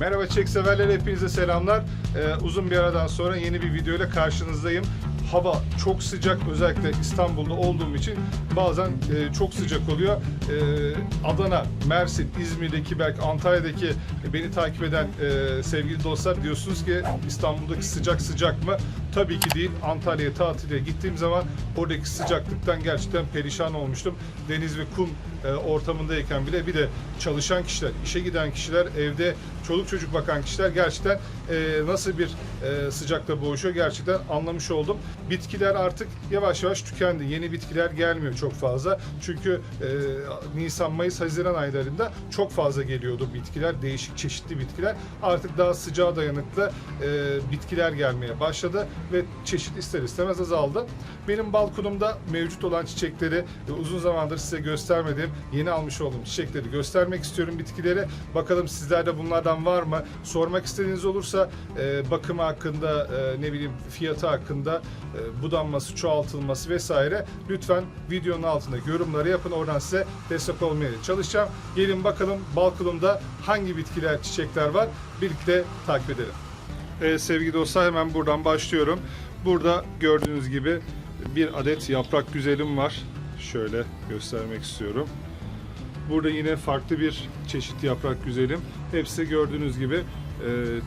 Merhaba çiçek severler hepinize selamlar. Ee, uzun bir aradan sonra yeni bir video ile karşınızdayım. Hava çok sıcak özellikle İstanbul'da olduğum için bazen e, çok sıcak oluyor. Ee, Adana, Mersin, İzmir'deki belki Antalya'daki e, beni takip eden e, sevgili dostlar diyorsunuz ki İstanbul'daki sıcak sıcak mı? Tabii ki değil. Antalya'ya tatile gittiğim zaman oradaki sıcaklıktan gerçekten perişan olmuştum. Deniz ve kum e, ortamındayken bile bir de çalışan kişiler, işe giden kişiler, evde çoluk çocuk bakan kişiler gerçekten e, nasıl bir e, sıcakta boğuşuyor gerçekten anlamış oldum. Bitkiler artık yavaş yavaş tükendi. Yeni bitkiler gelmiyor çok fazla. Çünkü Nisan, Mayıs, Haziran aylarında çok fazla geliyordu bitkiler. Değişik çeşitli bitkiler. Artık daha sıcağa dayanıklı bitkiler gelmeye başladı ve çeşit ister istemez azaldı. Benim balkonumda mevcut olan çiçekleri ve uzun zamandır size göstermediğim yeni almış olduğum çiçekleri göstermek istiyorum bitkileri. Bakalım sizlerde bunlardan var mı? Sormak istediğiniz olursa e, bakımı hakkında e, ne bileyim fiyatı hakkında e, budanması, çoğaltılması vesaire lütfen videonun altında yorumları yapın. Oradan size destek olmaya çalışacağım. Gelin bakalım balkonumda hangi bitkiler, çiçekler var. Birlikte takip edelim. Evet sevgili dostlar hemen buradan başlıyorum. Burada gördüğünüz gibi bir adet yaprak güzelim var. Şöyle göstermek istiyorum. Burada yine farklı bir çeşit yaprak güzelim. Hepsi gördüğünüz gibi e,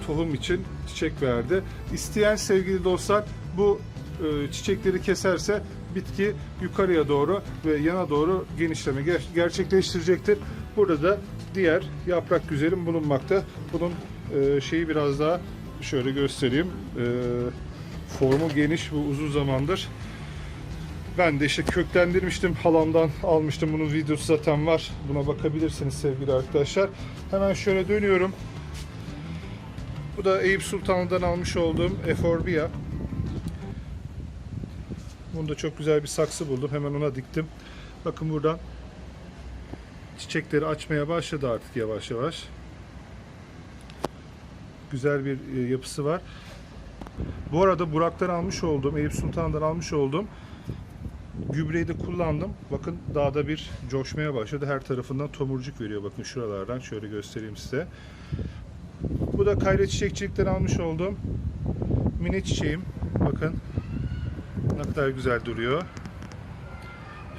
tohum için çiçek verdi. İsteyen sevgili dostlar bu e, çiçekleri keserse bitki yukarıya doğru ve yana doğru genişleme ger- gerçekleştirecektir. Burada da diğer yaprak güzelim bulunmakta. Bunun e, şeyi biraz daha şöyle göstereyim. E, formu geniş bu uzun zamandır. Ben de işte köklendirmiştim. Halamdan almıştım. Bunun videosu zaten var. Buna bakabilirsiniz sevgili arkadaşlar. Hemen şöyle dönüyorum. Bu da Eyüp Sultan'dan almış olduğum Eforbia. Bunda çok güzel bir saksı buldum. Hemen ona diktim. Bakın buradan çiçekleri açmaya başladı artık yavaş yavaş. Güzel bir e, yapısı var. Bu arada Burak'tan almış olduğum, Eyüp Sultan'dan almış olduğum gübreyi de kullandım. Bakın dağda bir coşmaya başladı. Her tarafından tomurcuk veriyor. Bakın şuralardan şöyle göstereyim size. Bu da kayra çiçekçilikten almış olduğum mini çiçeğim. Bakın ne kadar güzel duruyor.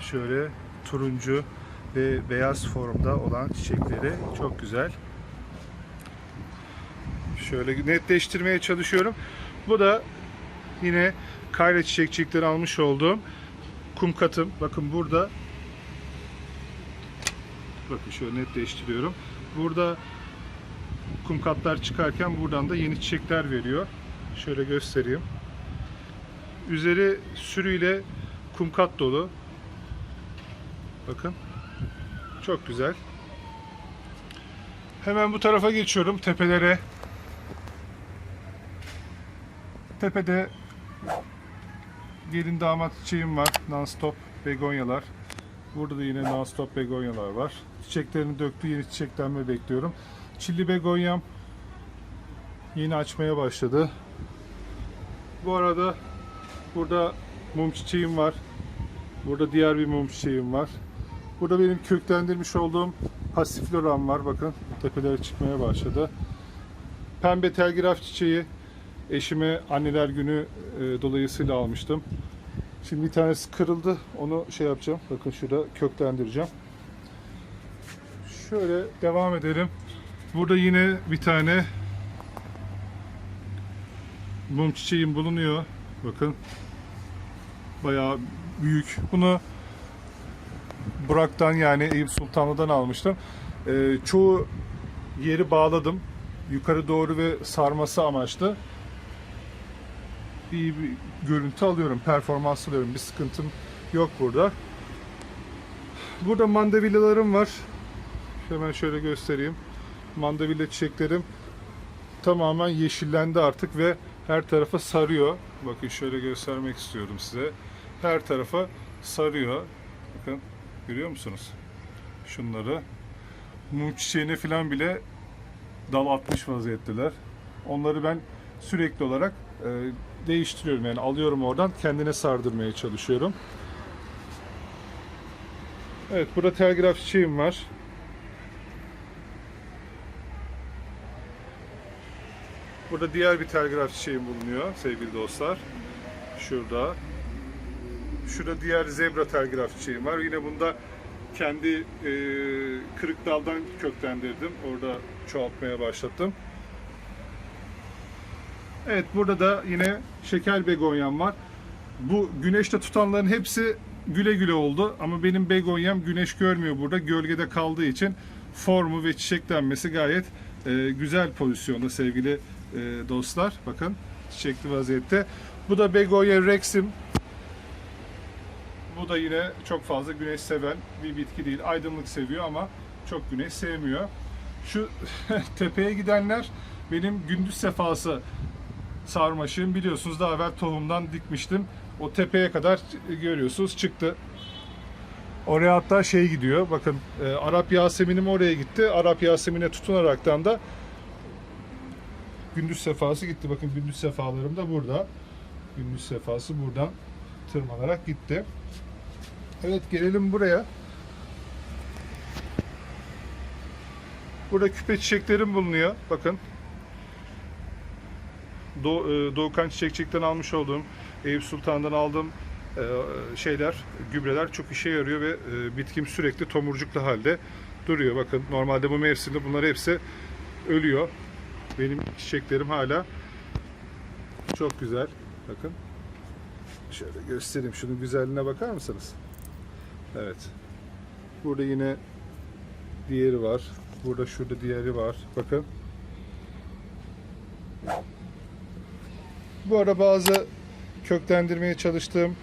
Şöyle turuncu ve beyaz formda olan çiçekleri çok güzel. Şöyle netleştirmeye çalışıyorum. Bu da yine kayra çiçekçilikten almış olduğum kum katım. Bakın burada bakın şöyle netleştiriyorum. Burada kum katlar çıkarken buradan da yeni çiçekler veriyor. Şöyle göstereyim. Üzeri sürüyle kum kat dolu. Bakın. Çok güzel. Hemen bu tarafa geçiyorum tepelere. Tepede gelin damat çiçeğim var. Non-stop begonyalar. Burada da yine non-stop begonyalar var. Çiçeklerini döktü. Yeni çiçeklenme bekliyorum. Çilli begonyam yeni açmaya başladı. Bu arada burada mum çiçeğim var. Burada diğer bir mum çiçeğim var. Burada benim köklendirmiş olduğum pasifloram var. Bakın tepelere çıkmaya başladı. Pembe telgraf çiçeği eşime anneler günü e, dolayısıyla almıştım. Şimdi bir tanesi kırıldı. Onu şey yapacağım. Bakın şurada köklendireceğim. Şöyle devam edelim. Burada yine bir tane mum çiçeğim bulunuyor. Bakın. Bayağı büyük. Bunu Burak'tan yani Eyüp Sultanlı'dan almıştım. Ee, çoğu yeri bağladım. Yukarı doğru ve sarması amaçlı. İyi bir görüntü alıyorum, performans alıyorum. Bir sıkıntım yok burada. Burada mandavillalarım var. Hemen şöyle göstereyim. Mandavilla çiçeklerim tamamen yeşillendi artık ve her tarafa sarıyor. Bakın şöyle göstermek istiyorum size. Her tarafa sarıyor. Bakın görüyor musunuz? Şunları. Mum çiçeğine falan bile dal atmış vaziyetteler. Onları ben sürekli olarak e, değiştiriyorum. Yani alıyorum oradan kendine sardırmaya çalışıyorum. Evet burada telgraf çiçeğim var. Burada diğer bir telgraf çiçeğim bulunuyor sevgili dostlar. Şurada. Şurada diğer zebra telgraf çiçeğim var. Yine bunda kendi e, kırık daldan köklendirdim. Orada çoğaltmaya başlattım. Evet burada da yine şeker begonyam var. Bu güneşte tutanların hepsi güle güle oldu. Ama benim begonyam güneş görmüyor burada. Gölgede kaldığı için formu ve çiçeklenmesi gayet e, güzel pozisyonda sevgili e, dostlar. Bakın çiçekli vaziyette. Bu da begonya rexim. Bu da yine çok fazla güneş seven bir bitki değil. Aydınlık seviyor ama çok güneş sevmiyor. Şu tepeye gidenler benim gündüz sefası sarmaşığım biliyorsunuz daha evvel tohumdan dikmiştim. O tepeye kadar görüyorsunuz çıktı. Oraya hatta şey gidiyor. Bakın e, Arap Yasemin'im oraya gitti. Arap Yasemin'e tutunaraktan da gündüz sefası gitti. Bakın gündüz sefalarım da burada. Gündüz sefası buradan tırmanarak gitti. Evet gelelim buraya. Burada küpe çiçeklerim bulunuyor. Bakın. Doğu, e, Doğukan Çiçekçilik'ten almış olduğum, Eyüp Sultan'dan aldığım e, şeyler, gübreler çok işe yarıyor ve e, bitkim sürekli tomurcuklu halde duruyor. Bakın normalde bu mevsimde bunlar hepsi ölüyor. Benim çiçeklerim hala çok güzel. Bakın. Şöyle göstereyim. Şunun güzelliğine bakar mısınız? Evet. Burada yine diğeri var. Burada şurada diğeri var. Bakın. Bu ara bazı köklendirmeye çalıştığım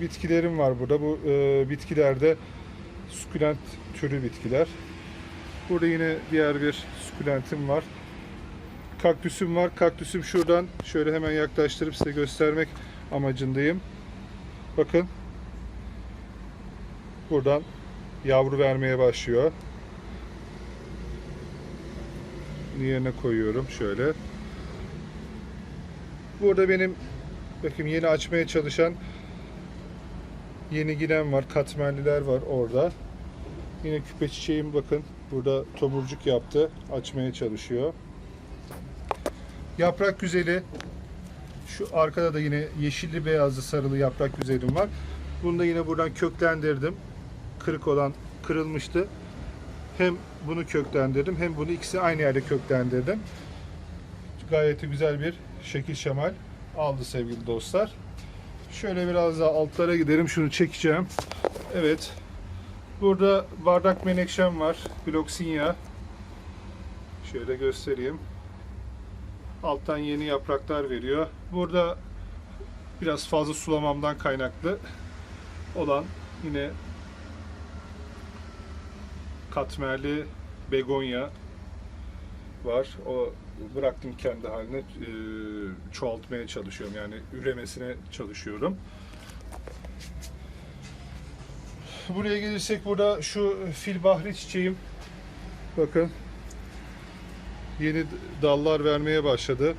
bitkilerim var burada. Bu e, bitkilerde sukulent türü bitkiler. Burada yine diğer bir sukulentim var. Kaktüsüm var. Kaktüsüm şuradan şöyle hemen yaklaştırıp size göstermek amacındayım. Bakın. Buradan yavru vermeye başlıyor. Yerine koyuyorum şöyle. Burada benim bakayım yeni açmaya çalışan yeni giren var. Katmerliler var orada. Yine küpe çiçeğim bakın burada tomurcuk yaptı. Açmaya çalışıyor. Yaprak güzeli. Şu arkada da yine yeşilli beyazlı sarılı yaprak güzelim var. Bunu da yine buradan köklendirdim. Kırık olan kırılmıştı. Hem bunu köklendirdim hem bunu ikisi aynı yerde köklendirdim. Gayet güzel bir şekil şemal aldı sevgili dostlar. Şöyle biraz daha altlara gidelim. Şunu çekeceğim. Evet. Burada bardak menekşem var. Gloxinia. Şöyle göstereyim. Alttan yeni yapraklar veriyor. Burada biraz fazla sulamamdan kaynaklı olan yine katmerli begonya var. O bıraktım kendi haline e, çoğaltmaya çalışıyorum. Yani üremesine çalışıyorum. Buraya gelirsek burada şu fil bahri çiçeğim. Bakın. Yeni dallar vermeye başladı.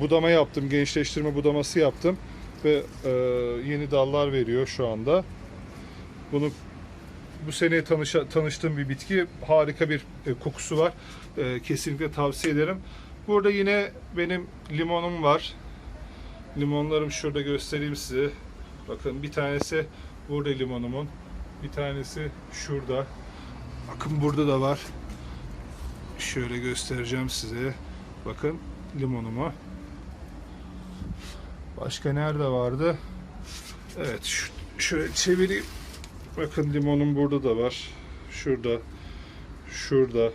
Budama yaptım. Gençleştirme budaması yaptım. Ve e, yeni dallar veriyor şu anda. Bunu bu sene tanışa, tanıştığım bir bitki. Harika bir e, kokusu var. E, kesinlikle tavsiye ederim. Burada yine benim limonum var. Limonlarım şurada göstereyim size. Bakın bir tanesi burada limonumun. Bir tanesi şurada. Bakın burada da var. Şöyle göstereceğim size. Bakın limonumu. Başka nerede vardı? Evet şöyle çevireyim. Bakın limonum burada da var. Şurada. Şurada.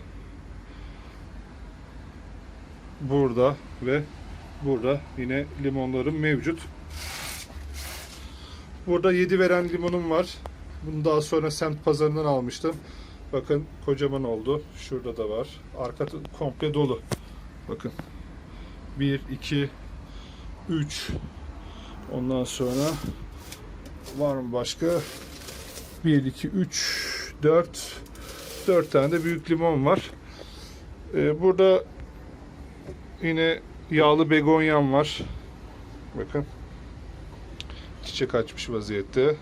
Burada ve burada yine limonlarım mevcut. Burada 7 veren limonum var. Bunu daha sonra semt pazarından almıştım. Bakın kocaman oldu. Şurada da var. Arka komple dolu. Bakın. 1, 2, 3. Ondan sonra var mı başka? 1, 2, 3, 4. 4 tane de büyük limon var. Ee, burada yine yağlı begonyam var. Bakın. Çiçek açmış vaziyette.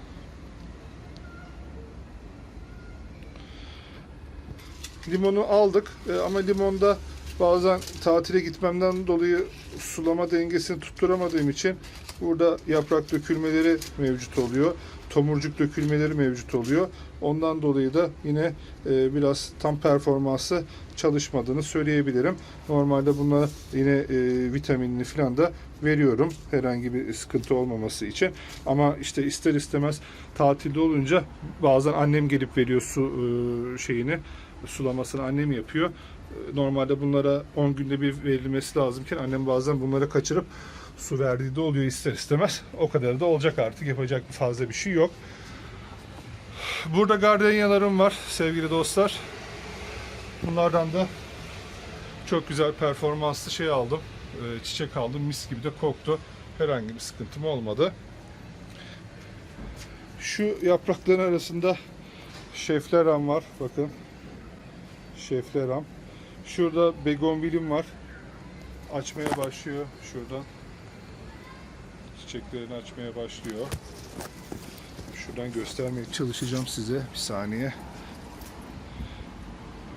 Limonu aldık Ee, ama limonda Bazen tatile gitmemden dolayı sulama dengesini tutturamadığım için burada yaprak dökülmeleri mevcut oluyor. Tomurcuk dökülmeleri mevcut oluyor. Ondan dolayı da yine e, biraz tam performansı çalışmadığını söyleyebilirim. Normalde buna yine e, vitaminini falan da veriyorum herhangi bir sıkıntı olmaması için. Ama işte ister istemez tatilde olunca bazen annem gelip veriyor su e, şeyini sulamasını annem yapıyor. E, Normalde bunlara 10 günde bir verilmesi lazımken annem bazen bunlara kaçırıp su verdiği de oluyor ister istemez. O kadar da olacak artık yapacak fazla bir şey yok. Burada gardenyalarım var sevgili dostlar. Bunlardan da çok güzel performanslı şey aldım. Ee, çiçek aldım. Mis gibi de koktu. Herhangi bir sıkıntım olmadı. Şu yaprakların arasında şefleram var. Bakın. Şefleram. Şurada begonvilim var. Açmaya başlıyor şuradan. Çiçeklerini açmaya başlıyor. Şuradan göstermeye çalışacağım size. Bir saniye.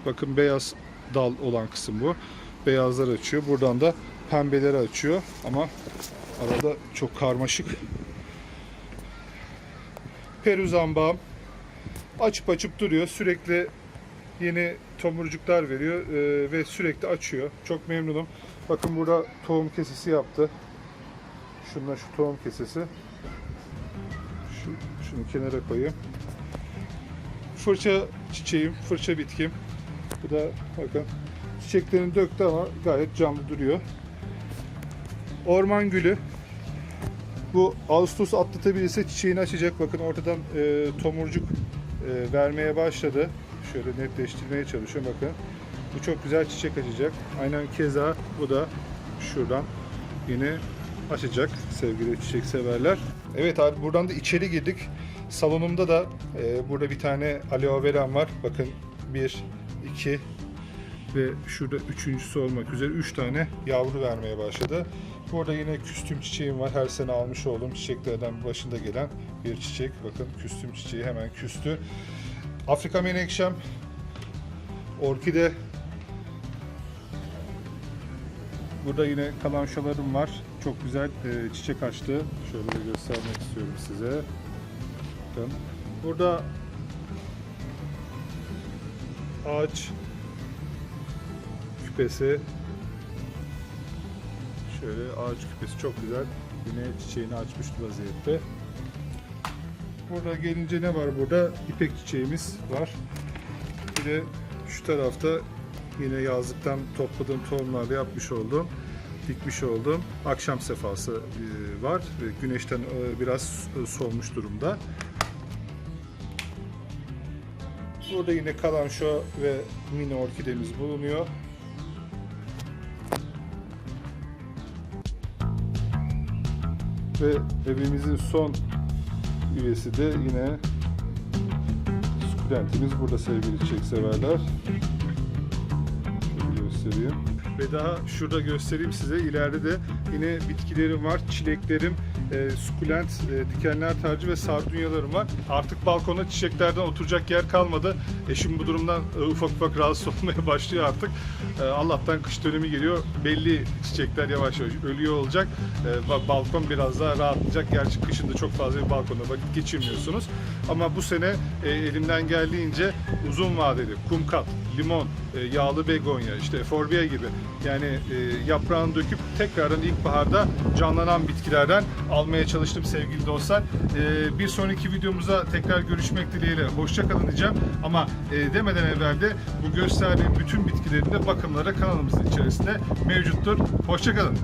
Bakın beyaz dal olan kısım bu. Beyazlar açıyor. Buradan da pembeleri açıyor. Ama arada çok karmaşık. Peruzambağım açıp açıp duruyor. Sürekli yeni tomurcuklar veriyor ee, ve sürekli açıyor. Çok memnunum. Bakın burada tohum kesesi yaptı. Şununla şu tohum kesesi. Şu, şunu kenara koyayım. Fırça çiçeğim, fırça bitkim. Bu da bakın çiçeklerini döktü ama gayet canlı duruyor. Orman gülü. Bu Ağustos atlatabilirse çiçeğini açacak. Bakın ortadan e, tomurcuk e, vermeye başladı. Şöyle netleştirmeye çalışıyorum bakın. Bu çok güzel çiçek açacak. Aynen keza bu da şuradan yine açacak sevgili çiçek severler. Evet abi buradan da içeri girdik. Salonumda da e, burada bir tane aloe veram var. Bakın bir, iki ve şurada üçüncüsü olmak üzere üç tane yavru vermeye başladı. Burada yine küstüm çiçeğim var. Her sene almış olduğum çiçeklerden başında gelen bir çiçek. Bakın küstüm çiçeği hemen küstü. Afrika menekşem, orkide. Burada yine kalanşalarım var. Çok güzel e, çiçek açtı. Şöyle de göstermek istiyorum size. Bakın. Burada ağaç küpesi şöyle ağaç küpesi çok güzel yine çiçeğini açmış vaziyette burada gelince ne var burada ipek çiçeğimiz var bir de şu tarafta yine yazlıktan topladığım tohumlarla yapmış olduğum dikmiş olduğum akşam sefası e, var güneşten e, biraz e, solmuş durumda. Burada yine kalanşo ve mini orkidemiz bulunuyor. Ve evimizin son üyesi de yine sukulentimiz burada sevgili çiçek göstereyim. Ve daha şurada göstereyim size. İleride de yine bitkilerim var. Çileklerim, e, sukulent, e, dikenler tacı ve sardunyalarım var. Artık balkona çiçeklerden oturacak yer kalmadı. Eşim bu durumdan e, ufak ufak rahatsız olmaya başlıyor artık. E, Allah'tan kış dönemi geliyor. Belli çiçekler yavaş yavaş ölüyor olacak. E, ba- balkon biraz daha rahatlayacak. Gerçi kışında çok fazla bir balkonda vakit geçirmiyorsunuz. Ama bu sene e, elimden geldiğince uzun vadeli kumkat, limon, yağlı begonya, işte eforbia gibi yani e, yaprağını döküp tekrardan ilkbaharda canlanan bitkilerden almaya çalıştım sevgili dostlar. E, bir sonraki videomuza tekrar görüşmek dileğiyle hoşça kalın diyeceğim. Ama e, demeden evvel de bu gösterdiğim bütün bitkilerin de bakımları kanalımızın içerisinde mevcuttur. Hoşça kalın.